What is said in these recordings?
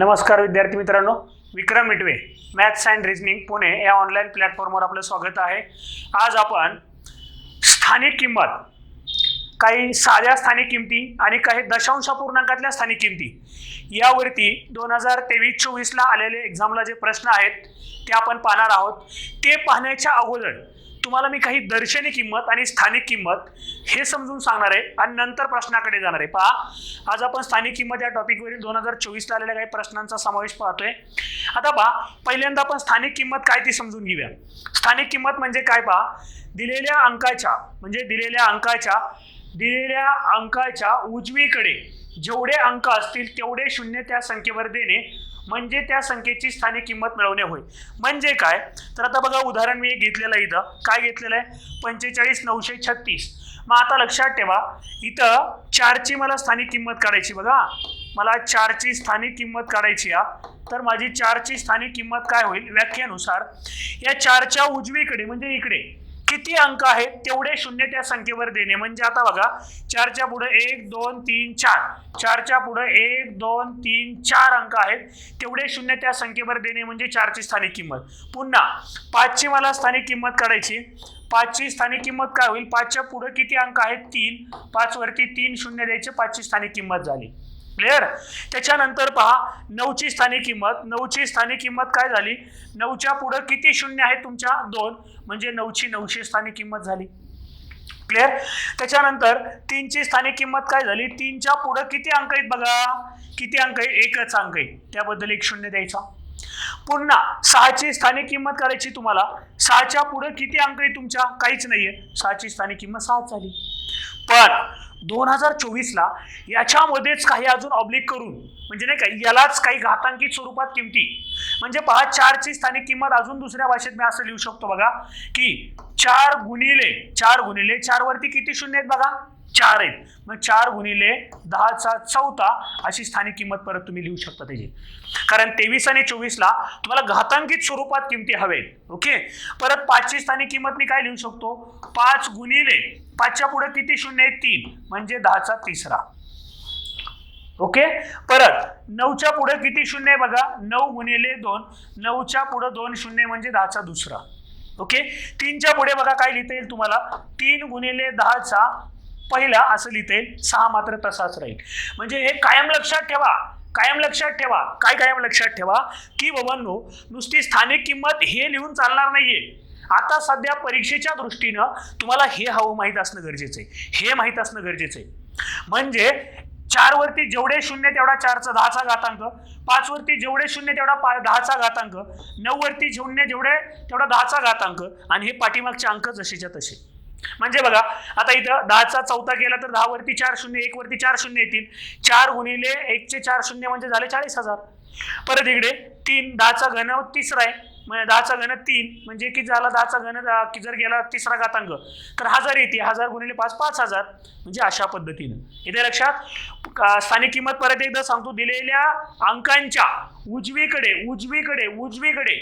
नमस्कार विद्यार्थी मित्रांनो Vikram Mitwe maths and reasoning Pune या ऑनलाईन प्लॅटफॉर्मवर आपलं स्वागत आहे. आज आपण स्थानिक किंमत काही साध्या स्थानिक किमती आणि काही दशांश पूर्णांकातल्या स्थानिक किमती यावरती दोन हजार तेवीस चोवीसला आलेले एक्झामला जे प्रश्न आहेत ते आपण पाहणार आहोत. ते पाहण्याच्या अगोदर तुम्हाला मी काही दर्शनी किंमत आणि स्थानिक किंमत हे समजून सांगणार आहे आणि नंतर प्रश्नाकडे जाणार आहे. पहा आज आपण स्थानिक किंमत या टॉपिकवरील दोन हजार चोवीसला आलेल्या काही प्रश्नांचा समावेश पाहतोय. आता पहा पहिल्यांदा आपण स्थानिक किंमत काय ती समजून घेऊया. स्थानिक किंमत म्हणजे काय पहा दिलेल्या अंकाच्या म्हणजे दिलेल्या अंकाच्या दिलेल्या अंकाच्या उजवीकडे जेवढे अंक असतील तेवढे शून्य त्या संख्येवर देणे म्हणजे त्या संख्येची स्थानिक किंमत मिळवणे होय. म्हणजे काय? तर आता बघा उदाहरण मी घेतलेलं आहे इथं. काय घेतलेलं आहे? पंचेचाळीस नऊशे छत्तीस. मग आता लक्षात ठेवा इथं चारची मला स्थानिक किंमत काढायची बघा. मला चारची स्थानिक किंमत काढायची या तर माझी चारची स्थानिक किंमत काय होईल? व्याख्येनुसार या चारच्या उजवीकडे म्हणजे इकडे किती अंक आहेत तेवढे शून्य त्या संख्येवर देणे. म्हणजे आता बघा चारच्या पुढे एक दोन तीन चार. चारच्या पुढे एक दोन तीन चार अंक आहेत. तेवढे शून्य त्या संख्येवर देणे म्हणजे चारची स्थानिक किंमत. पुन्हा पाचची मला स्थानिक किंमत काढायची. पाचची स्थानिक किंमत काय होईल? पाचच्या पुढे किती अंक आहेत? तीन. पाचवरती तीन शून्य द्यायचे पाचची स्थानिक किंमत झाली. क्लिअर त्याच्यानंतर पहा नऊची स्थानिक किंमत. नऊची स्थानिक किंमत काय झाली? नऊच्या पुढं किती शून्य आहे तुमच्या? दोन. म्हणजे नऊची नऊशे स्थानिक किंमत झाली. क्लिअर त्याच्यानंतर तीनची स्थानिक किंमत काय झाली? तीनच्या पुढं किती अंक आहेत बघा? किती अंक आहे एकच अंक आहे त्याबद्दल एक शून्य द्यायचा. पुन्हा सहाची स्थानिक किंमत करायची तुम्हाला. सहाच्या पुढं किती अंक आहे तुमच्या? काहीच नाहीये. सहाची स्थानिक किंमत सहाच झाली. पण दोन हजार चोवीसला याच्यामध्येच काही अजून ऑब्लिक करून म्हणजे नाही का यालाच काही घातांकित स्वरूपात किमती. म्हणजे पहा चारची स्थानिक किंमत अजून दुसऱ्या भाषेत मी असं लिहू शकतो बघा की चार गुणिले चार गुणिले चार वरती किती शून्य आहेत बघा? चार आहेत. मग चार गुणिले दहाचा चौथा अशी स्थानिक किंमत परत तुम्ही लिहू शकता त्याची. कारण तेवीस आणि चोवीसला तुम्हाला घातांकित स्वरूपात किमती हवेत. ओके? परत पाचची स्थानिक किंमत मी काय लिहू शकतो? पाच गुणिले पाचच्या पुढे किती शून्य आहे तीन. म्हणजे दहाचा तिसरा. ओके? परत नऊच्या पुढे किती शून्य आहे बघा? नऊ गुणिले दोन. नऊच्या पुढे दोन शून्य म्हणजे दहाचा दुसरा. ओके? तीनच्या पुढे बघा काय लिहिता येईल तुम्हाला? तीन गुणिले दहाचा पहिला असं लिहिता येईल सहा मात्र तसाच राहील. म्हणजे हे कायम लक्षात ठेवा कायम लक्षात ठेवा. काय कायम लक्षात ठेवा? की बाबांनो नुसती स्थानिक किंमत हे लिहून चालणार नाहीये. आता सध्या परीक्षेच्या दृष्टीनं तुम्हाला हे हवं माहीत असणं गरजेचं आहे हे माहीत असणं गरजेचं आहे म्हणजे चार वरती जेवढे शून्य तेवढा चारचा दहाचा घातांक. पाच वरती जेवढे शून्य तेवढा पा दहाचा घातांक. नऊ वरती शून्य जेवढे तेवढा दहाचा घातांक. आणि हे पाठीमागचे अंक जसेच्या तसे. म्हणजे बघा आता इथं दहाचा चौथा केला तर दहा वरती चार शून्य एक वरती चार शून्य येतील. चार गुणिले एकचे चार शून्य म्हणजे झाले चाळीस हजार. परत इकडे तीन दहाचा घन तिसरा आहे. म्हणजे दहाचा घन तीन म्हणजे किती झाला? दहाचा घन की जर गेला तिसरा घातांक तर हजार येते हजार गुणिले पाच पाच हजार. म्हणजे अशा पद्धतीनं. इथे लक्षात का- स्थानिक किंमत परत एकदा सांगतो. दिलेल्या अंकांच्या उजवीकडे उजवीकडे उजवीकडे.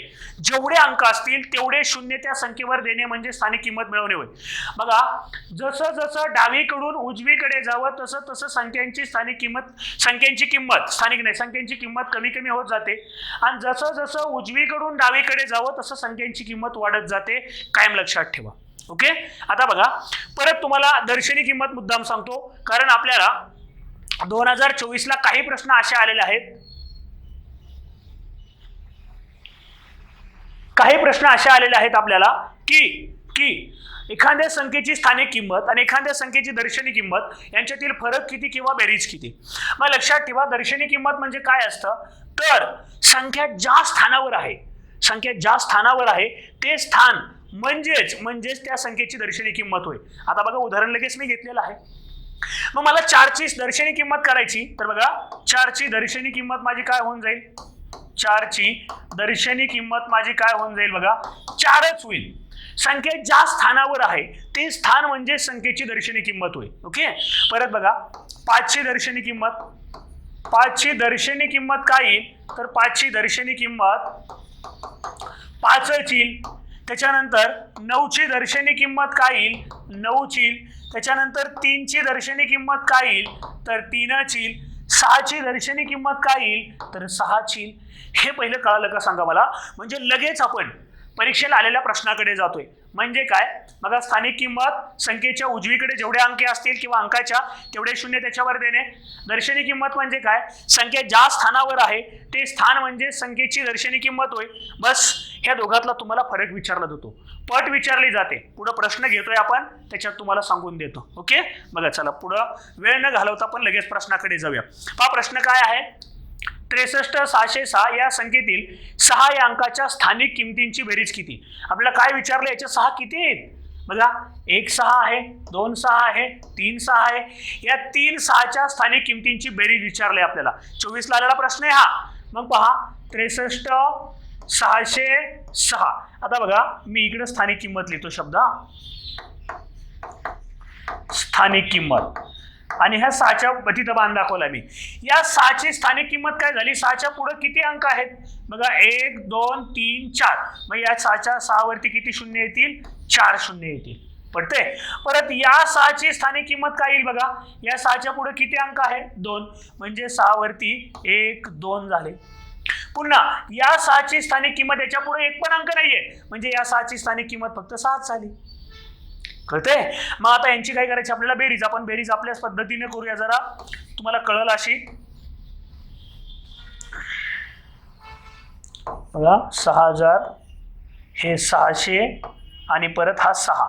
जेवढे अंक असतील तेवढे शून्य त्या संख्येवर देणे म्हणजे स्थानिक किंमत मिळवणे होय. बघा जसं जसं डावीकडून उजवीकडे जावं तसं तसं संख्यांची स्थानिक किंमत संख्यांची किंमत स्थानिक नाही संख्यांची किंमत कमी कमी होत जाते. आणि जसं जसं उजवीकडून डावीकडे जावं तसं संख्यांची किंमत वाढत जाते. कायम लक्षात ठेवा. ओके? आता बघा परत तुम्हाला दर्शनी किंमत मुद्दाम सांगतो. कारण आपल्याला दोन हजार चोवीसला काही प्रश्न असे आलेले आहेत. काही प्रश्न असे आलेले आहेत आपल्याला की की एखाद्या संख्येची स्थानिक किंमत आणि एखाद्या संख्येची दर्शनी किंमत यांच्यातील फरक किती किंवा बेरीज किती? मग लक्षात ठेवा दर्शनी किंमत म्हणजे काय असतं? तर संख्या ज्या स्थानावर आहे संख्या ज्या स्थानावर आहे ते स्थान म्हणजेच म्हणजेच त्या संख्येची दर्शनी किंमत होय. आता बघा उदाहरण लगेच मी घेतलेलं आहे. मग मला चारची दर्शनी किंमत करायची तर बघा चारची दर्शनी किंमत माझी काय होऊन जाईल? चारची दर्शनी किंमत माझी काय होऊन जाईल बघा? चारच होईल. संख्या ज्या स्थानावर आहे ते स्थान म्हणजे संख्येची दर्शनी किंमत होईल ओके? परत बघा पाचची दर्शनी किंमत. पाचची दर्शनी किंमत काय येईल? तर पाचची दर्शनी किंमत पाचच येईल. त्याच्यानंतर नऊची दर्शनी किंमत काय येईल? नऊची येईल. त्याच्यानंतर तीनची दर्शनी किंमत काय येईल? तर तीनच येईल. सहाची दर्शनी किंमत काय येईल? तर सहाची. हे पहिलं कळालं का सांगा मला? म्हणजे लगेच आपण परीक्षेला आलेल्या प्रश्नाकडे जातोय. म्हणजे काय? मग स्थानिक किंमत संख्येच्या उजवीकडे जेवढे अंके असतील किंवा अंकाच्या तेवढे शून्य त्याच्यावर देणे. दर्शनी किंमत म्हणजे काय? संख्या ज्या स्थानावर आहे ते स्थान म्हणजे संख्येची दर्शनी किंमत होय. बस ह्या दोघातला तुम्हाला फरक विचारला जातो. पट विचारली जाते. पुढं प्रश्न घेतोय आपण त्याच्यात तुम्हाला सांगून देतो. ओके? बघा चला पुढं वेळ न घालवता आपण लगेच प्रश्नाकडे जाऊया. हा प्रश्न काय आहे? त्रेसष्ट सहाशे सहा या संख्येतील सहा या अंकाच्या स्थानिक किमतींची बेरीज किती? आपल्याला काय विचारलं याच्या सहा किती आहेत? बघा एक सहा आहे दोन सहा आहे तीन सहा आहे. या तीन सहाच्या स्थानिक किमतींची बेरीज विचारली आपल्याला. चोवीसला आलेला प्रश्न आहे हा. मग पहा त्रेसष्ट सहाशे सहा. आता बघा मी इकडे स्थानिक किंमत लिहितो शब्द हा. स्थानिक किंमत. आणि ह्या सहाच्या तिथं बांध दाखवला मी. या सहाची स्थानिक किंमत काय झाली? सहाच्या पुढे किती अंक आहेत? बघा एक दोन तीन चार. मग या सहाच्या सहावरती किती शून्य येतील? चार शून्य येतील. पडते परत या सहाची स्थानिक किंमत काय येईल बघा? या सहाच्या पुढे किती अंक आहे? दोन. म्हणजे सहावरती एक दोन झाले. पुन्हा या सहाची स्थानिक किंमत याच्यापुढे एक पण अंक नाहीये. म्हणजे या सहाची स्थानिक किंमत फक्त सात झाली. कळते मग आता यांची काय करायची? आपल्याला बेरीज आपण बेरीज आपल्याच पद्धतीने करूया जरा. तुम्हाला कळल अशी? बघा सहा हजार हे सहाशे आणि परत हा सहा.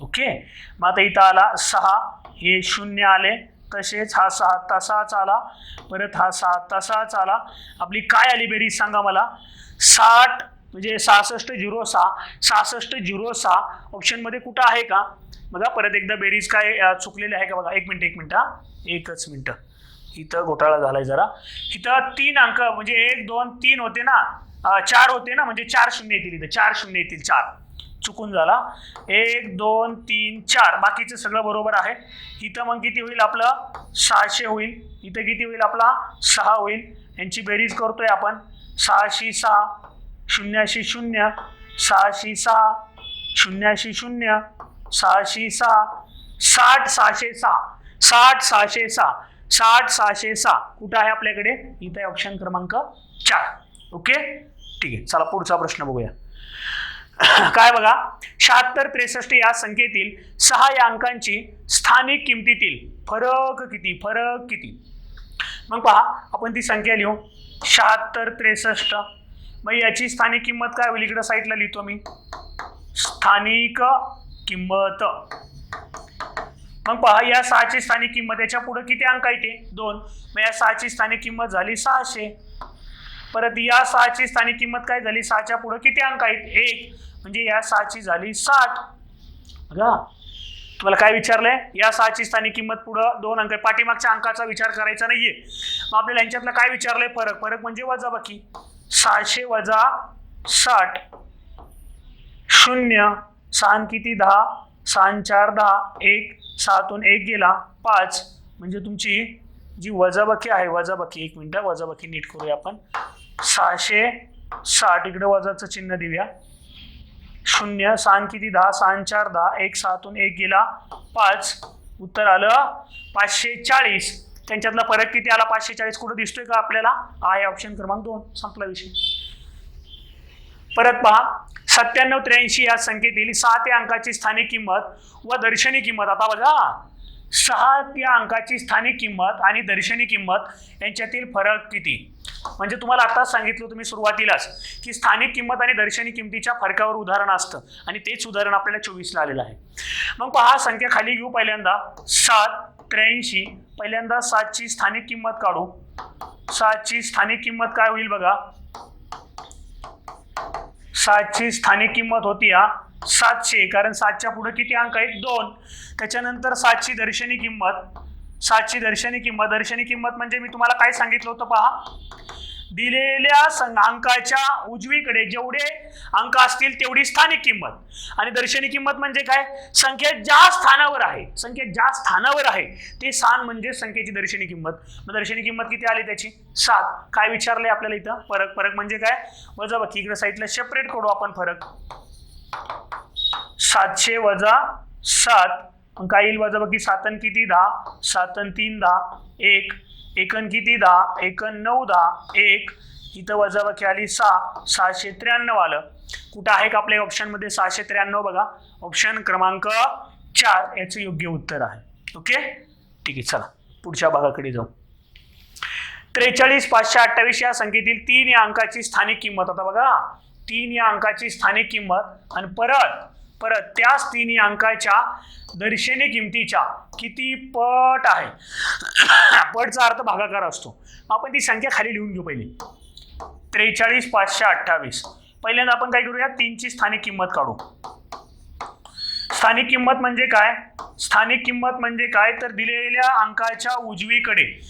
ओके? मग आता इथं आला सहा हे शून्य आले. तसेच हा सहा तसाच आला. परत हा सहा तसाच आला. आपली काय आली बेरीज सांगा मला? साठ म्हणजे सहासष्ट झिरो सहा. सहासष्ट झिरो सहा. ऑप्शनमध्ये कुठं आहे का? बघा परत एकदा बेरीज काय चुकलेली आहे का बघा? एक मिनटं एक मिनटं हा. एकच मिनटं. इथं घोटाळा झालाय जरा. इथं तीन अंक म्हणजे एक दोन तीन होते ना? चार होते ना? म्हणजे चार शून्य येतील इथं. चार शून्य येतील चार. चुकून झाला. एक दोन तीन चार. बाकीचं सगळं बरोबर आहे. इथं मग किती होईल आपलं? सहाशे होईल. इथं किती होईल आपला? सहा होईल. यांची बेरीज करतोय आपण. सहाशे सहा शून्याशी शून्य सहाशे सहा शून्याशी शून्य सहाशे सहा साठ सहाशे सहा साठ सहाशे सहा साठ सहाशे सहा. कुठं आहे आपल्याकडे? इथं ऑप्शन क्रमांक चार. ओके ठीक आहे. चला पुढचा प्रश्न बघूया. काय बघा शहात्तर त्रेसष्ट या संख्येतील सहा या अंकांची स्थानिक किमतीतील फरक किती फरक किती? मग पहा आपण ती संख्या लिहू. शहात्तर त्रेसष्ट. मग याची स्थानिक किंमत काय होईल? इकडं साईडला लिहितो मी. स्थानिक किंमत. मग पहा या सहाची स्थानिक किंमत याच्यापुढे किती अंक येते दोन. मग या सहाची स्थानिक किंमत झाली सहाशे. परत या सहाची स्थानिक किंमत काय झाली? सहाच्या पुढे किती अंक आहेत? एक. म्हणजे या सहाची झाली साठ. बघा. तुम्हाला काय विचारलंय? या सहाची स्थानिक किंमत पुढं दोन अंक. आहे. पाठीमागच्या अंकाचा विचार करायचा नाहीये. मग आपल्याला यांच्यातलं काय विचारलंय? फरक. फरक म्हणजे वजा बाकी. सहाशे वजा साठ. शून्य. सहान किती? दहा. सहान चार दहा. एक. सहातून एक गेला. पाच. म्हणजे तुमची जी वजाबाकी आहे वजाबाकी एक मिनिट. वजाबाकी नीट करूया आपण. सहाशे साठ. इकडे वजाचं चिन्ह देऊया. शून्य सहा किती दहा? सहा चार दहा. एक सहातून एक गेला. पाच. उत्तर आलं पाचशे चाळीस. त्यांच्यातला फरक किती आला? पाचशे चाळीस. कुठं दिसतोय का आपल्याला? आहे ऑप्शन क्रमांक दोन. संपला विषय. परत पहा. सत्त्याण्णव त्र्याऐंशी या संख्येतील सहा ते अंकाची स्थानिक किंमत व दर्शनी किंमत. आता बघा. सहा त्या अंकाची स्थानिक किंमत आणि दर्शनी किंमत यांच्यातील फरक किती? म्हणजे तुम्हाला आताच सांगितलं तुम्ही सुरुवातीलाच की स्थानिक किंमत आणि दर्शनी किंमतीच्या फरकावर उदाहरण असतं आणि तेच उदाहरण आपल्याला चोवीसला आलेलं आहे. मग पहा संख्या खाली घेऊ पहिल्यांदा. सात त्र्याऐंशी. पहिल्यांदा सातची स्थानिक किंमत काढू. सातची स्थानिक किंमत काय होईल बघा? सातची स्थानिक किंमत होती हा. सातशे कारण सातच्या पुढे किती अंक आहेत? दोन. त्याच्यानंतर सातची दर्शनी किंमत. सातची दर्शनी किंमत. दर्शनी किंमत म्हणजे मी तुम्हाला काय सांगितलं होतं पहा? दिलेल्या सं- अंकाच्या उजवीकडे जेवढे अंक असतील तेवढी स्थानिक किंमत. आणि दर्शनी किंमत म्हणजे काय? संख्या ज्या स्थानावर आहे संख्या ज्या स्थानावर आहे ते स्थान म्हणजे संख्येची दर्शनी किंमत. मग दर्शनी किंमत किती आली त्याची? सात. काय विचारलंय आपल्याला इथं? फरक फरक म्हणजे काय? वजा बाकी इकडे साईडला सेपरेट करू आपण फरक. सातशे वजा सात. काय येईल वजा बाकी सातन किती? दहा. सातन तीन दहा. एक. एकन किती दहा एकन नऊ दहा एक. इथं वजाबाकी आली सहा. सहाशे त्र्याण्णव आलं. कुठं आहे का आपल्या ऑप्शनमध्ये सहाशे त्र्याण्णव बघा. ऑप्शन क्रमांक चार. याचं योग्य उत्तर आहे. ओके ठीक आहे चला. पुढच्या भागाकडे जाऊ. त्रेचाळीस पाचशे अठ्ठावीस या संख्येतील तीन या अंकाची स्थानिक किंमत. आता बघा. तीन या अंकाची स्थानिक किंमत. आणि परत परत त्याच तिन्ही अंकाच्या दर्शनी किमतीच्या किती पट आहे? पटचा अर्थ भागाकार असतो. आपण ती संख्या खाली लिहून घेऊ पहिली. त्रेचाळीस पाचशे अठ्ठावीस. पहिल्यांदा आपण काय करूया? तीनची स्थानिक किंमत काढू. स्थानिक किंमत म्हणजे काय? स्थानिक किंमत म्हणजे काय? तर दिलेल्या अंकाच्या उजवीकडे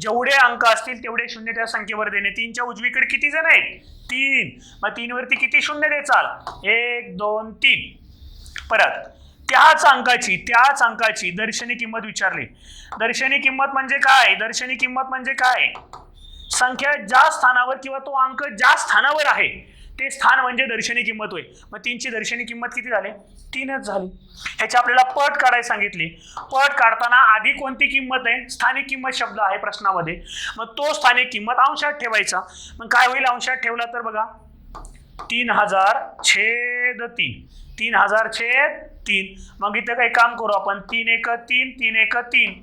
जेवढे अंक असतील तेवढे शून्य त्या संख्येवर देणे. तीनच्या उजवीकडे किती जण आहेत? तीन. मग तीनवरती किती शून्य देचाल? एक दोन तीन. परत त्याच अंकाची त्याच अंकाची दर्शनी किंमत विचारली. दर्शनी किंमत म्हणजे काय? दर्शनी किंमत म्हणजे काय? संख्या ज्या स्थानावर किंवा तो अंक ज्या स्थानावर आहे ते स्थान म्हणजे दर्शनी किंमत होय. मग तीनची दर्शनी किंमत किती झाली? तीनच झाली. ह्याची आपल्याला पट काढायला सांगितली. पट काढताना आधी कोणती किंमत आहे? स्थानिक किंमत शब्द आहे प्रश्नामध्ये. मग तो स्थानिक किंमत अंशात ठेवायचा. मग काय होईल? अंशात ठेवला तर बघा तीन हजार छेद तीन. तीन हजार छेद तीन. मग इथं काही काम करू आपण. तीन एक तीन तीन एक तीन.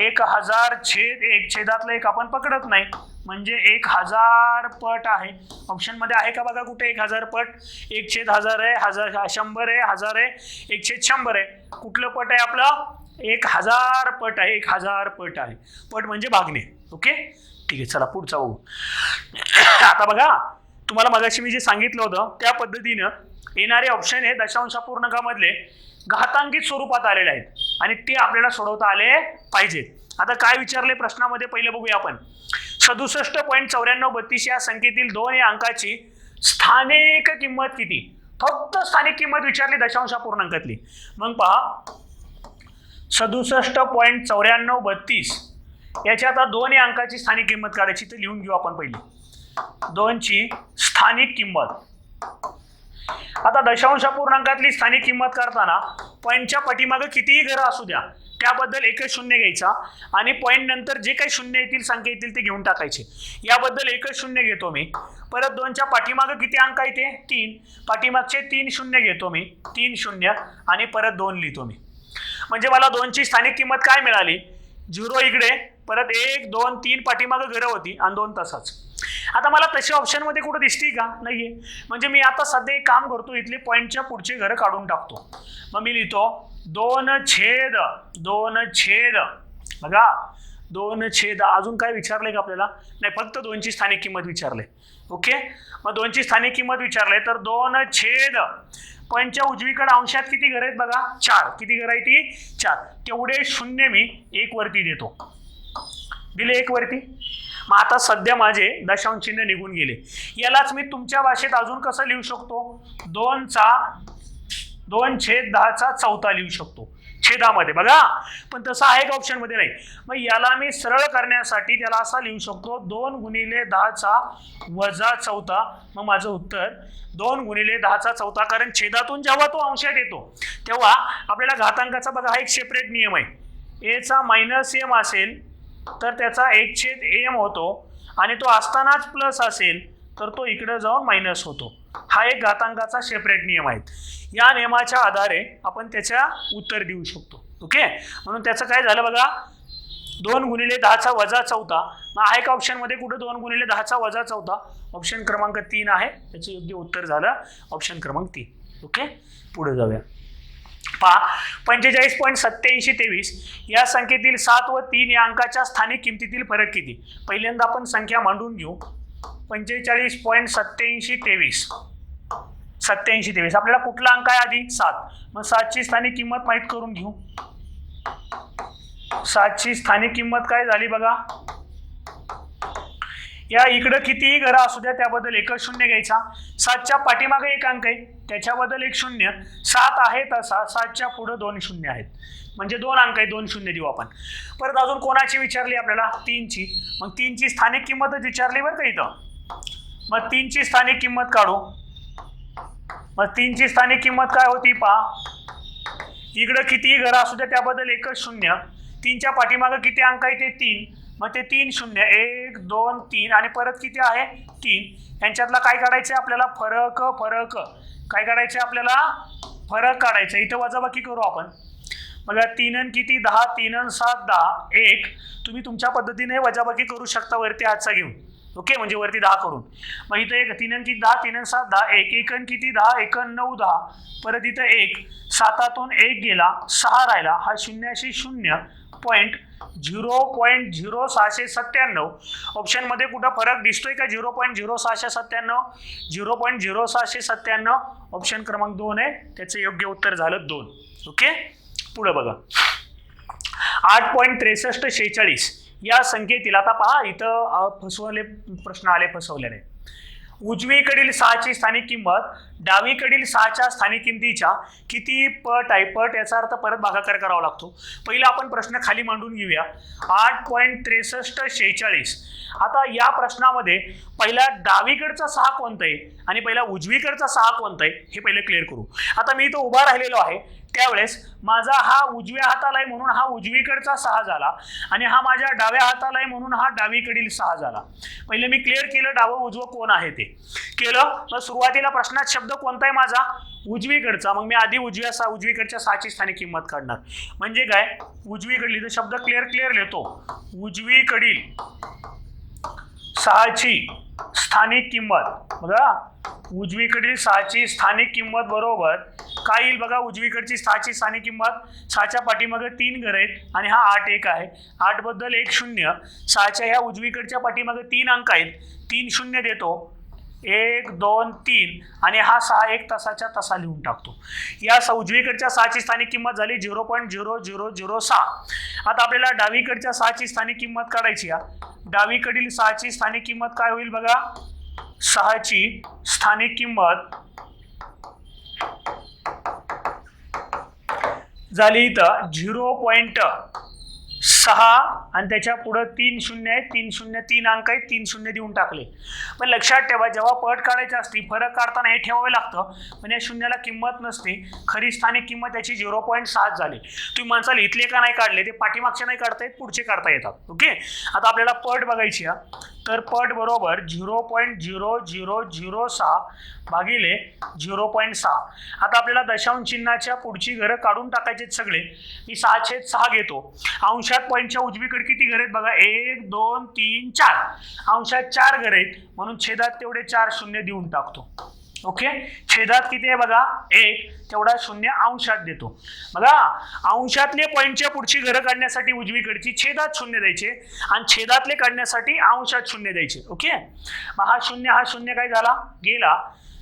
एक हजार छेद एक. छेदातलं एक आपण पकडत नाही. म्हणजे एक हजार पट आहे. ऑप्शनमध्ये आहे का बघा कुठे? एक हजार पट. एक छेद हजार आहे. हजार शंभर आहे. हजार आहे. एक छेद शंभर आहे. कुठलं पट आहे आपलं? एक हजार पट आहे. एक हजार पट आहे. पट म्हणजे भागणे. ओके? ठीक आहे चला पुढचा बघू. आता बघा. तुम्हाला मगाशी मी जे सांगितलं होतं त्या पद्धतीनं येणारे ऑप्शन हे दशांशापूर्णकामधले घातांकित स्वरूपात आलेले आहेत. आणि ते आपल्याला सोडवता आले पाहिजेत आता काय विचारले प्रश्नामध्ये? पहिले बघूया आपण. सदुसष्ट पॉईंट चौऱ्याण्णव बत्तीस या संख्येतील दोन या अंकाची स्थानिक किंमत किती? फक्त स्थानिक किंमत विचारली दशांश पूर्णांकातली. मग पहा. सदुसष्ट पॉईंट चौऱ्याण्णव बत्तीस याच्या आता दोन या अंकाची स्थानिक किंमत काढायची तर लिहून घेऊ आपण पहिली. दोनची स्थानिक किंमत. आता दशांश पूर्णांकातली स्थानिक किंमत करताना पॉईंटच्या पाठीमागं कितीही घरं असू द्या त्याबद्दल एकच शून्य घ्यायचा आणि पॉईंट नंतर जे काही शून्य येतील संख्या येतील ते घेऊन टाकायचे. याबद्दल एकच शून्य घेतो मी. परत दोनच्या पाठीमागं किती अंक येते तीन. पाठीमागचे तीन शून्य घेतो मी. तीन शून्य आणि परत दोन लिहितो मी. म्हणजे मला दोनची स्थानिक किंमत काय मिळाली? झिरो इकडे परत एक दोन तीन पाठीमागं घरं होती आणि दोन तसाच. आता मला तशी ऑप्शनमध्ये कुठं दिसते का? नाहीये. म्हणजे मी आता सध्या एक काम करतो इथले पॉईंटच्या पुढचे घरं काढून टाकतो. मग मी लिहितो दोन छेद दोन छेद. बघा दोन छेद. अजून काय विचारले का आपल्याला? नाही फक्त दोनची स्थानिक किंमत विचारले ओके? मग दोनची स्थानिक किंमत विचारले तर दोन छेद. पॉईंटच्या उजवीकडे अंशात किती घर आहेत बघा? चार. किती घर आहे ती चार. तेवढे शून्य मी एक वरती देतो. दिले एक वरती? मग आता सध्या माझे दशांश चिन्ह निघून गेले. यालाच मी तुमच्या भाषेत अजून कसं लिहू शकतो? दोनचा दोन छेद दहाचा चौथा लिहू शकतो. छेदामध्ये बघा. पण तसं आहे का ऑप्शनमध्ये नाही? मग याला मी सरळ करण्यासाठी त्याला असा लिहू शकतो दोन गुणिले दहाचा वजा चौथा. मग माझं उत्तर दोन गुणिले दहाचा चौथा कारण छेदातून जेव्हा तो अंशात येतो तेव्हा आपल्याला घातांकाचा बघा हा एक सेपरेट नियम आहे. एचा मायनस एम असेल तर त्याचा एक छेद एम होतो आणि तो असतानाच प्लस असेल तर तो इकडे जाऊन मायनस होतो. हा एक घातांकाचा सेपरेट नियम आहे या नियमाच्या आधारे आपण त्याच्या उत्तर देऊ शकतो. ओके म्हणून त्याचं काय झालं बघा? दोन गुणिले दहाचा वजा चौथा. मग आहे एक ऑप्शनमध्ये कुठं दोन गुणिले दहाचा वजा चौथा? ऑप्शन क्रमांक तीन आहे. त्याचं योग्य उत्तर झालं ऑप्शन क्रमांक तीन. ओके पुढे जाऊया. पहा पंचेचाळीस पॉईंट सत्याऐंशी तेवीस या संख्येतील सात व तीन या अंकाच्या स्थानिक किमतीतील फरक किती? पहिल्यांदा आपण संख्या मांडून घेऊ. पंचेचाळीस पॉईंट सत्याऐंशी तेवीस. सत्याऐंशी तेवीस. आपल्याला कुठला अंक आहे आधी? सात. मग सातची स्थानिक किंमत माहीत करून घेऊ. सातची स्थानिक किंमत काय झाली बघा? या इकडं कितीही घरं असू द्या त्याबद्दल एकच शून्य घ्यायचा. सातच्या पाठीमागे एक अंक आहे. त्याच्याबद्दल एक शून्य सात आहे तसा सातच्या पुढं दोन शून्य आहेत. म्हणजे दोन अंक आहे दोन शून्य देऊ आपण. परत अजून कोणाची विचारली आपल्याला? तीनची. मग तीनची स्थानिक किंमतच विचारली बरं का इथं. मग तीनची स्थानिक किंमत काढू. मग तीनची स्थानिक किंमत काय होती पहा. इकडं कितीही घरं असू द्या त्याबद्दल एकच शून्य. तीनच्या पाठीमागं किती अंक आहे ते तीन. मग ते तीन शून्य एक दोन तीन आणि परत किती आहे? तीन. यांच्यातला काय काढायचं आपल्याला? फरक फरक. काय काढायचं आपल्याला? फरक काढायचा इथं वजाबाकी करू आपण. बघा तीन किती? दहा. तीन सात दहा. एक. तुम्ही तुमच्या पद्धतीने वजाबाकी करू शकता वरती हातचा घेऊन. ओके? म्हणजे वरती दहा करून. मग इथं एक तीन किती? दहा तीन सात दहा. एक एक किती? दहा. एक नऊ दहा. परत इथं एक. सातातून एक गेला. सहा राहिला. हा शून्याशी शून्य पॉईंट झिरो पॉईंट झिरो सहाशे सत्त्याण्णव. ऑप्शनमध्ये कुठं फरक दिसतोय का? झिरो पॉईंट झिरो सहाशे सत्त्याण्णव झिरो पॉईंट झिरो सहाशे सत्त्याण्णव. ऑप्शन क्रमांक दोन आहे. त्याचं योग्य उत्तर झालं दोन. ओके पुढं बघा. आठ पॉईंट त्रेसष्ट शेहेचाळीस. या संख्येतील आता पहा इथं फसवले प्रश्न आले फसवलेले. उजवीकडील सहाची स्थानिक किंमत डावीकडील सहाच्या स्थानिक किमतीच्या किती पट आहे? पट याचा अर्थ परत भागाकार करावा लागतो. पहिला आपण प्रश्न खाली मांडून घेऊया. आठ पॉईंट त्रेसष्ट शेहेचाळीस. आता या प्रश्नामध्ये पहिला डावीकडचा सहा कोणता आहे? आणि पहिला उजवीकडचा सहा कोणता आहे? हे पहिले क्लिअर करू. आता मी इथं उभा राहिलेलो आहे. त्यावेळेस माझा हा उजव्या हाताला आहे म्हणून हा उजवीकडचा सहा झाला आणि हा माझ्या डाव्या हाताला आहे म्हणून हा डावीकडील सहा झाला. पहिले मी क्लिअर केलं डावं उजवं कोण आहे ते. केलं मग सुरुवातीला प्रश्नात शब्द कोणता आहे माझा? उजवीकडचा. मग मी आधी उजव्या सा उजवीकडच्या सहाची स्थानिक किंमत काढणार. म्हणजे काय? उजवीकडली तर शब्द क्लिअर क्लिअर लिहितो. उजवीकडील. सहाची स्थानिक किंमत. बघा उजवीकडील सहाची स्थानिक किंमत बरोबर. काय येईल बघा उजवीकडची सहाची स्थानिक किंमत? सहाच्या पाठीमागे तीन घर आहेत आणि हा आठ एक आहे. आठबद्दल एक शून्य. सहाच्या ह्या उजवीकडच्या पाठीमागे तीन अंक आहेत. तीन शून्य देतो. एक दोन तीन. आणि हा सहा एक तासाच्या तसा लिहून टाकतो. या स- उजवीकडच्या सहाची स्थानिक किंमत झाली zero point zero zero zero सहा. आता आपल्याला डावीकडच्या सहाची स्थानिक किंमत काढायची या डावीकडील सहाची स्थानिक किंमत काय होईल बघा? सहाची स्थानिक किंमत झाली इथं झिरो पॉईंट सहा आणि त्याच्या पुढं तीन शून्य आहे तीन शून्य तीन अंक आहेत तीन शून्य देऊन टाकले. पण लक्षात ठेवा जेव्हा पट काढायची असते फरक काढताना हे ठेवावे लागतं पण या शून्याला किंमत नसते. खरी स्थानिक किंमत त्याची झिरो पॉईंट सात झाली. तुम्ही माणसाला इथले का नाही काढले? ते पाठीमागचे नाही काढता येत पुढचे काढता येतात. ओके? आता आपल्याला पट बघायची आहे. तर पट बरोबर zero point zero zero zero सहा भागिले झिरो पॉईंट सहा. आता आपल्याला दशांश चिन्हाच्या पुढची घरं काढून टाकायचे आहेत सगळे. मी सहाशे सहा घेतो. अंशात पॉईंटच्या उजवीकडे किती घर आहेत बघा? एक दोन तीन चार. अंशात चार घर आहेत. म्हणून छेदात तेवढे चार शून्य देऊन टाकतो. ओके? छेदात किती आहे बघा? एक. तेवढा शून्य अंशात देतो. बघा अंशातले पॉईंटच्या पुढची घरं काढण्यासाठी उजवीकडची छेदात शून्य द्यायचे आणि छेदातले काढण्यासाठी अंशात शून्य द्यायचे. ओके? मग हा शून्य हा शून्य काय झाला? गेला.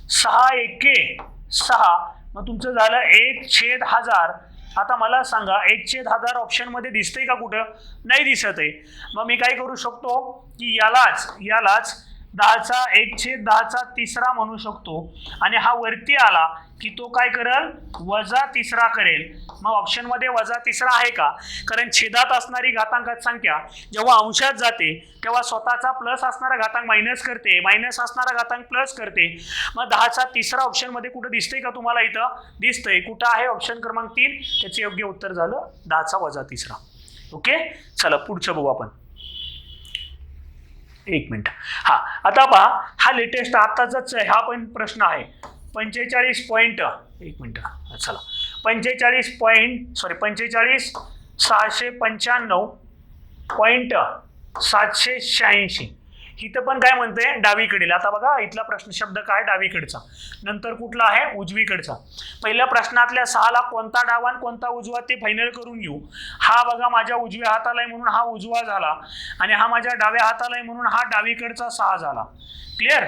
सहा एके. सहा. मग तुमचं झालं एक छेद हजार. आता मला सांगा एक छेद हजार ऑप्शनमध्ये दिसतंय का कुठं? नाही दिसत आहे मग मी काय करू शकतो? की यालाच यालाच दहाचा एक छेद दहाचा तिसरा म्हणू शकतो. आणि हा वरती आला की तो काय करेल? वजा तिसरा करेल. मग ऑप्शनमध्ये वजा तिसरा आहे का? कारण छेदात असणारी घातांकात संख्या जेव्हा अंशात जाते तेव्हा स्वतःचा प्लस असणारा घातांक मायनस करते. मायनस असणारा घातांक प्लस करते. मग दहाचा तिसरा ऑप्शनमध्ये कुठं दिसतंय का तुम्हाला इथं? दिसतंय. कुठं आहे ऑप्शन क्रमांक तीन? त्याचे योग्य उत्तर झालं दहाचा वजा तिसरा. ओके चला पुढचं बघू आपण. एक मिनिट. हा आता पहा हा लेटेस्ट आत्ताचाच हा पण प्रश्न आहे. पंचेचाळीस पॉईंट एक मिनिट. चला. पंचेचाळीस पॉईंट सॉरी पंचेचाळीस सहाशे पंच्याण्णव पॉईंट सातशे शहाऐंशी. इथं पण काय म्हणते डावीकडील. आता बघा इथला प्रश्न शब्द काय? डावीकडचा. नंतर कुठला आहे? उजवीकडचा. पहिल्या प्रश्नातल्या सहाला कोणता डावा आणि कोणता उजवा ते फायनल करून घेऊ. हा बघा माझ्या उजव्या हाताला म्हणून हा उजवा झाला आणि हा माझ्या डाव्या हाताला आहे म्हणून हा डावीकडचा सहा झाला. क्लिअर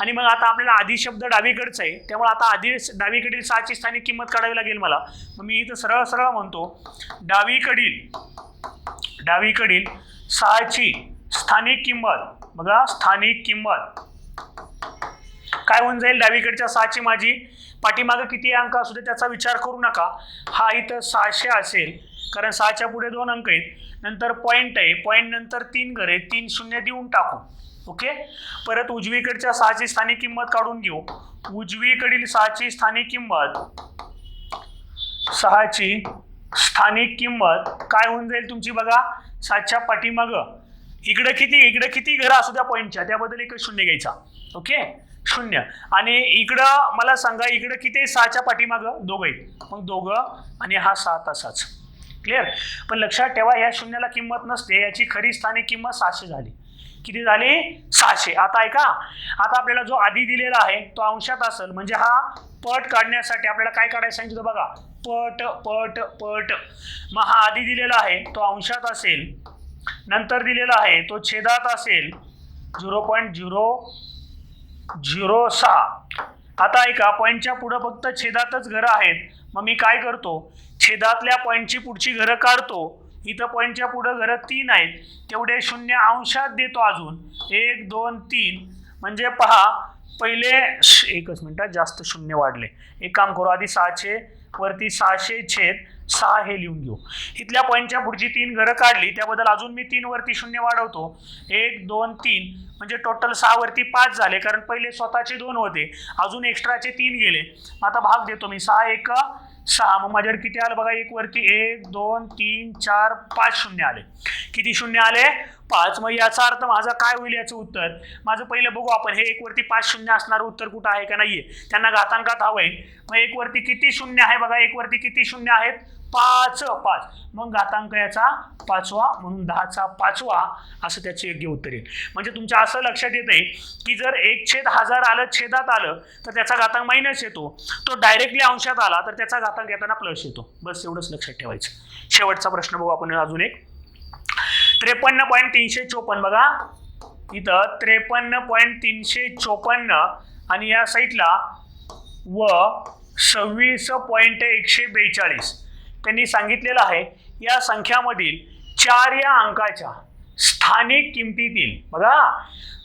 आणि मग आता आपल्याला आधी शब्द डावीकडचा आहे. त्यामुळे आता आधी डावीकडील सहाची स्थानिक किंमत काढावी लागेल मला. मग मी इथं सरळ सरळ म्हणतो. डावीकडील डावीकडील सहाची स्थानिक किंमत बघा स्थानिक किंमत. काय होऊन जाईल? डावीकडच्या सहाची माझी पाठीमागं किती अंक असू दे त्याचा विचार करू नका. हा इथं सहाशे असेल कारण सहाच्या पुढे दोन अंक आहेत. नंतर पॉईंट आहे पॉईंट नंतर तीन घर तीन शून्य देऊन टाकू. ओके? परत उजवीकडच्या सहाची स्थानिक किंमत काढून घेऊ. उजवीकडील सहाची स्थानिक किंमत सहाची स्थानिक किंमत काय होऊन जाईल तुमची बघा? सातच्या पाठीमागं. इकडे किती इकडे किती घरं असू त्या पॉईंटच्या त्याबद्दल एक शून्य घ्यायचा. ओके शून्य. आणि इकडं मला सांगा इकडं किती सहाच्या पाठीमागं? दोघं आहेत. मग दोघं आणि हा सहा तासाच. क्लिअर पण लक्षात ठेवा या शून्याला किंमत नसते. याची खरी स्थानिक किंमत सहाशे झाली. किती झाली? सहाशे. आता ऐका. आता आपल्याला जो आधी दिलेला आहे तो अंशात असेल. म्हणजे हा पट काढण्यासाठी आपल्याला काय काढायचं सांगितलं बघा. पट पट पट. मग हा आधी दिलेला आहे तो अंशात असेल. नंतर दिलेला आहे तो छेदात असेल झिरो पॉईंट झिरो झिरो सहा. आता ऐका पॉईंटच्या पुढं फक्त छेदातच घरं आहेत. मग मी काय करतो? छेदातल्या पॉईंटची पुढची घरं काढतो. इथं पॉईंटच्या पुढं घरं तीन आहेत. तेवढे शून्य अंशात देतो अजून. एक दोन तीन. म्हणजे पहा पहिले एकच मिनटात जास्त शून्य वाढले. एक काम करू आधी सहाशे वरती सहाशे छेद. सहा हे लिहून घेऊ. इथल्या पॉईंटच्या पुढची तीन घरं काढली त्याबद्दल अजून मी तीन वरती शून्य वाढवतो. एक दोन तीन. म्हणजे टोटल सहा वरती पाच झाले कारण पहिले स्वतःचे दोन होते. अजून एक्स्ट्राचे तीन गेले. आता भाग देतो मी. सहा एक सहा. मग माझ्याकडे किती आलं बघा? एक वरती एक दोन तीन चार पाच शून्य आले. किती शून्य आले? पाच. मग याचा अर्थ माझा काय होईल याचं उत्तर? माझं पहिलं बघू आपण. हे एक वरती पाच शून्य असणारं उत्तर कुठं आहे का नाहीये? त्यांना घातांकात हवंय. मग एक वरती किती शून्य आहे बघा? एक वरती किती शून्य आहेत? पाच पाच. मग घातांक याचा पाचवा म्हणून दहाचा पाचवा असं त्याचे योग्य उत्तर. येईल म्हणजे तुमच्या असं लक्षात येत आहे की जर एक छेद हजार आलं छेदात आलं तर त्याचा घातांक मायनस येतो. तो डायरेक्टली अंशात आला तर त्याचा घातांक येताना प्लस येतो. बस एवढंच लक्षात ठेवायचं. शेवटचा प्रश्न बघू आपण अजून एक. त्रेपन्न पॉईंट तीनशे चोपन्न बघा. इथं त्रेपन्न पॉईंट तीनशे चोपन्न आणि या साईटला व सव्वीस पॉईंट एकशे बेचाळीस. त्यांनी सांगितलेलं आहे या संख्यामधील चार या अंकाच्या स्थानिक किमतीतील बघा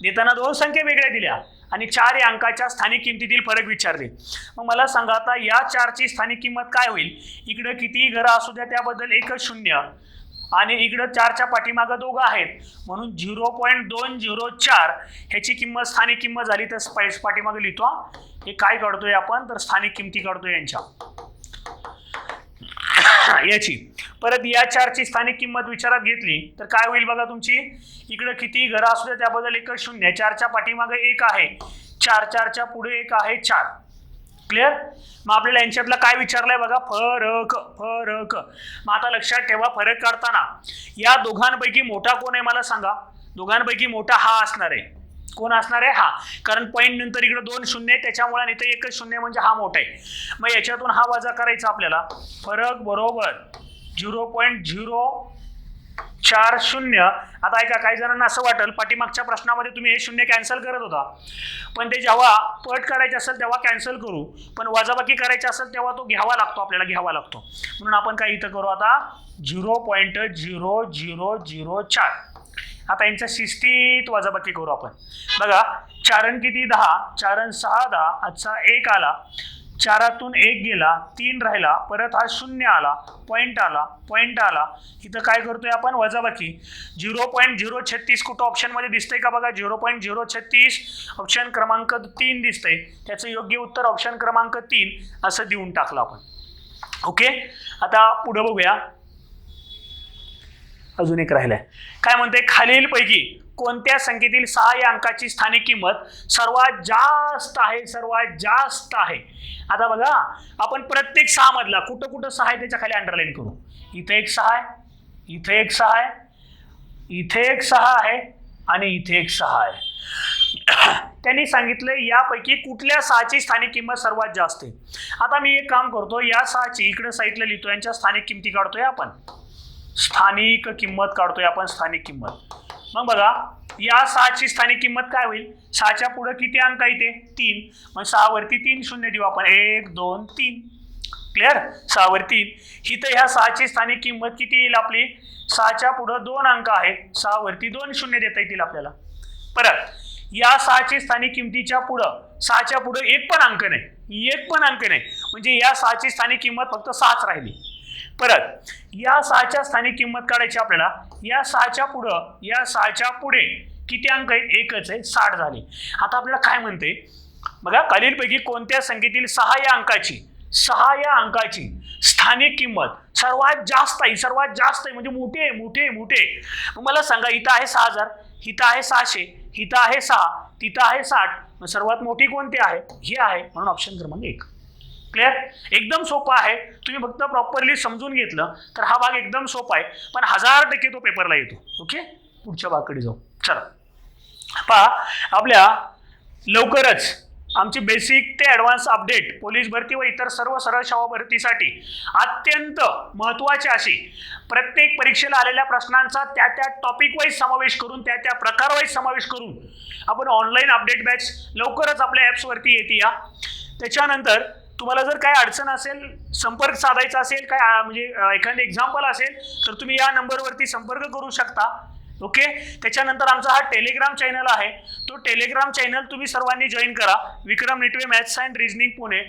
देताना दोन संख्या वेगळ्या दिल्या आणि चार या अंकाच्या स्थानिक किमतीतील फरक विचारले. मग मला सांगा आता या चारची स्थानिक किंमत काय होईल? इकडं कितीही घरं असू द्या त्याबद्दल एकच शून्य. आणि इकडं चारच्या पाठीमागं दोघं आहेत. म्हणून झिरो पॉईंट दोन झिरो चार ह्याची किंमत स्थानिक किंमत झाली तर स्पाइस पाठीमागं लिहितो हे काय काढतोय आपण? तर स्थानिक किमती काढतोय यांच्या. याची. परत या चारची स्थानिक किंमत विचारात घेतली तर काय होईल बघा तुमची? इकडं किती घरं असू द्या त्याबद्दल एकच शून्य. चारच्या पाठीमागे एक आहे. चार चारच्या पुढे एक आहे चार. क्लिअर मग आपल्याला यांच्यातला काय विचारलंय बघा? फरक फरक. मग आता लक्षात ठेवा फरक काढताना. या दोघांपैकी मोठा कोण आहे मला सांगा? दोघांपैकी मोठा हा असणार आहे. कोण असणार आहे? हा. कारण पॉईंट नंतर इकडे दोन शून्य आहे त्याच्यामुळे आणि इथं एकच शून्य म्हणजे हा मोठा आहे. मग याच्यातून हा वजा करायचा आपल्याला. फरक बरोबर झिरो पॉईंट झिरो चार शून्य. आता ऐका काही जणांना असं वाटेल पाठीमागच्या प्रश्नामध्ये तुम्ही हे शून्य कॅन्सल करत होता. पण ते जेव्हा पट करायचे असेल तेव्हा कॅन्सल करू. पण वजाबाकी करायचे असेल तेव्हा तो घ्यावा लागतो आपल्याला घ्यावा लागतो. म्हणून आपण काय इथं करू आता? Zero point zero zero zero चार. आता यांच्या शिस्तीत वजाबाकी करू आपण. बघा चारण किती दहा चारण सहा दहा आजचा एक आला. चारातून एक गेला तीन राहिला परत हा शून्य आला पॉईंट आला पॉईंट आला. इथं काय करतोय आपण? वजाबाकी. झिरो पॉईंट झिरो छत्तीस कुठं ऑप्शनमध्ये दिसतंय का बघा? झिरो पॉईंट झिरो छत्तीस ऑप्शन क्रमांक तीन दिसतंय. त्याचं योग्य उत्तर ऑप्शन क्रमांक तीन असं देऊन टाकलं आपण. ओके आता पुढं बघूया. अजून एक राहिलाय. काय म्हणते? खालीलपैकी कोणत्या संख्येतील सहा या अंकाची स्थानिक किंमत सर्वात जास्त आहे सर्वात जास्त आहे? आता बघा आपण प्रत्येक सहा मधला कुठं कुठं सहा आहे त्याच्याखाली अंडरलाईन करू. इथे एक सहा आहे इथे एक सहा आहे इथे एक सहा आहे आणि इथे एक सहा आहे. त्यांनी सांगितलं यापैकी कुठल्या सहाची स्थानिक किंमत सर्वात जास्त आहे? आता मी एक काम करतो या सहाची इकडे साईडला लिहितो यांच्या स्थानिक किमती काढतोय आपण. स्थानिक किंमत काढतोय आपण स्थानिक किंमत. मग बघा या सहाची स्थानिक किंमत काय होईल? सहाच्या पुढे किती अंक आहे ते तीन. मग सहावरती तीन शून्य देऊ आपण. एक दोन तीन. क्लिअर सहावर तीन. तर ह्या सहाची स्थानिक किंमत किती येईल आपली? सहाच्या पुढं दोन अंक आहेत. सहावरती दोन शून्य देता येतील आपल्याला. परत या सहाची स्थानिक किमतीच्या पुढं सहाच्या पुढं एक पण अंक नाही. एक पण अंक नाही. म्हणजे या सहाची स्थानिक किंमत फक्त सहाच राहिली. परत या सहाच्या स्थानिक किंमत काढायची आपल्याला या सहाच्या पुढं या सहाच्या पुढे किती अंक आहेत? एकच आहे साठ झाले. आता आपल्याला काय म्हणते? बघा खालीलपैकी कोणत्या संख्येतील सहा या अंकाची सहा या अंकाची स्थानिक किंमत सर्वात जास्त आहे सर्वात जास्त आहे म्हणजे मोठे मोठे मोठे मला सांगा इथं आहे सहा हजार इथं आहे सहाशे इथं आहे सहा तिथं आहे साठ सर्वात मोठी कोणती आहे? ही आहे म्हणून ऑप्शन क्रमांक एक. क्लिअर एकदम सोपा आहे. तुम्ही फक्त प्रॉपरली समजून घेतलं तर हा भाग एकदम सोपा आहे. पण हजार टक्के तो पेपरला येतो. ओके पुढच्या भागकडे जाऊ. चला. पहा आपल्या लवकरच आमची बेसिक ते ॲडव्हान्स अपडेट पोलीस भरती व इतर सर्व सरळ सेवा भरतीसाठी अत्यंत महत्त्वाची अशी प्रत्येक परीक्षेला आलेल्या प्रश्नांचा त्या त्या टॉपिक वाईज समावेश करून त्या त्या प्रकार वाईज समावेश करून आपण ऑनलाईन अपडेट बॅच लवकरच आपल्या ॲप्सवरती येते या. त्याच्यानंतर तुम्हाला जर काय अडचण असेल संपर्क साधायचा असेल काय म्हणजे एखादी एक्झाम्पल असेल तर तुम्ही या नंबरवरती संपर्क करू शकता. ओके? त्याच्यानंतर आमचा हा टेलिग्राम चॅनल आहे. तो टेलिग्राम चॅनल तुम्ही सर्वांनी जॉईन करा. Vikram Netwe maths and reasoning Pune.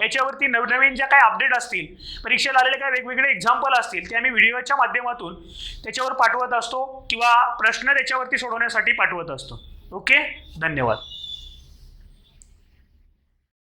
याच्यावरती नवनवीन ज्या काही अपडेट असतील परीक्षेला आलेले काही वेगवेगळे एक्झाम्पल असतील ते आम्ही व्हिडिओच्या माध्यमातून त्याच्यावर पाठवत असतो किंवा प्रश्न त्याच्यावरती सोडवण्यासाठी पाठवत असतो. ओके? धन्यवाद.